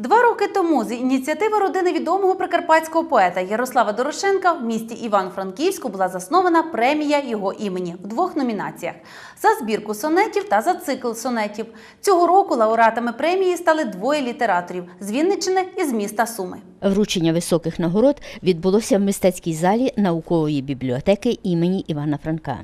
Два роки тому з ініціативи родини відомого прикарпатського поета Ярослава Дорошенка в місті Івано-Франківську була заснована премія його імені в двох номінаціях за збірку сонетів та за цикл сонетів. Цього року лауреатами премії стали двоє літераторів з Вінниччини і з міста Суми. Вручення високих нагород відбулося в мистецькій залі наукової бібліотеки імені Івана Франка.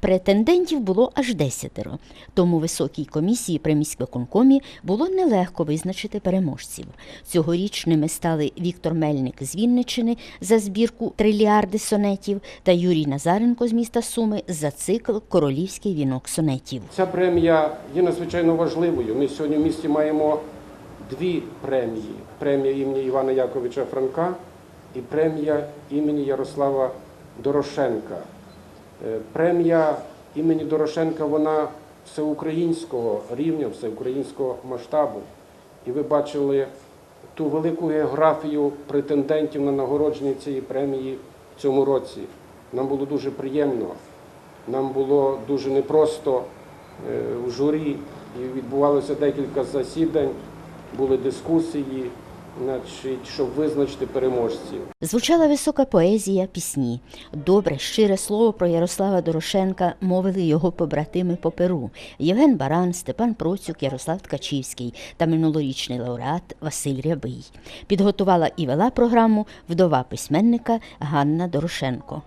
Претендентів було аж десятеро, тому високій комісії при міськвиконкомі було нелегко визначити переможців. Цьогоріч ними стали Віктор Мельник з Вінниччини за збірку Триліарди сонетів та Юрій Назаренко з міста Суми за цикл Королівський вінок сонетів. Ця премія є надзвичайно важливою. Ми сьогодні в місті маємо дві премії: премія імені Івана Яковича Франка і премія імені Ярослава Дорошенка. Е, Премія імені Дорошенка вона всеукраїнського рівня, всеукраїнського масштабу. І ви бачили ту велику географію претендентів на нагородження цієї премії в цьому році. Нам було дуже приємно. Нам було дуже непросто е, в журі, і відбувалося декілька засідань, були дискусії, значить, щоб визначити переможців. Звучала висока поезія, пісні. Добре, щире слово про Ярослава Дорошенка мовили його побратими по Перу Євген Баран, Степан Процюк, Ярослав Ткачівський та минулорічний лауреат Василь Рябий. Підготувала і вела програму вдова письменника Ганна Дорошенко.